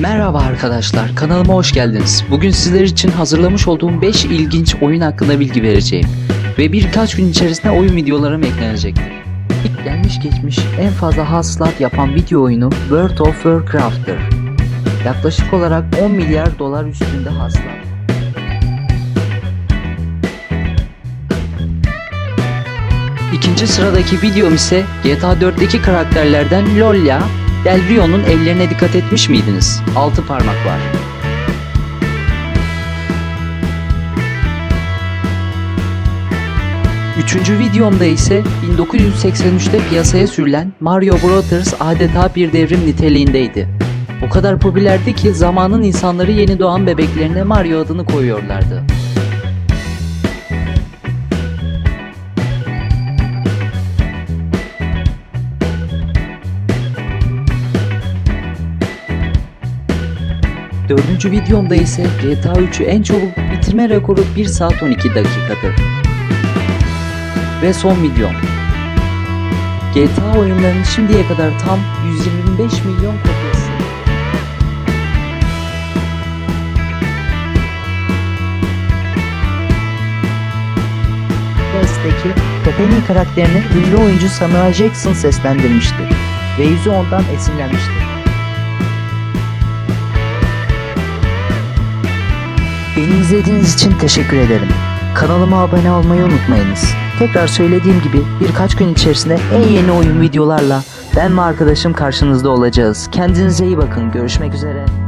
Merhaba arkadaşlar, kanalıma hoş geldiniz. Bugün sizler için hazırlamış olduğum 5 ilginç oyun hakkında bilgi vereceğim. Ve birkaç gün içerisinde oyun videolarım eklenecektir. İlk gelmiş geçmiş en fazla hasılat yapan video oyunu World of Warcraft'tır. Yaklaşık olarak 10 milyar dolar üstünde hasılat. İkinci sıradaki videom ise GTA 4'teki karakterlerden Lolla, Del Rio'nun ellerine dikkat etmiş miydiniz? Altı parmak var. Üçüncü videomda ise 1983'te piyasaya sürülen Mario Brothers adeta bir devrim niteliğindeydi. O kadar popülerdi ki zamanın insanları yeni doğan bebeklerine Mario adını koyuyorlardı. Dördüncü videomda ise GTA 3'ü en çabuk bitirme rekoru 1 saat 12 dakikadır. Ve son videom. GTA oyunlarının şimdiye kadar tam 125 milyon kopyası. Quest'teki Pepe'nin karakterini ünlü oyuncu Samuel Jackson seslendirmiştir ve yüzü ondan esinlenmiştir. Beni izlediğiniz için teşekkür ederim. Kanalıma abone olmayı unutmayınız. Tekrar söylediğim gibi birkaç gün içerisinde en yeni oyun videolarla ben ve arkadaşım karşınızda olacağız. Kendinize iyi bakın. Görüşmek üzere.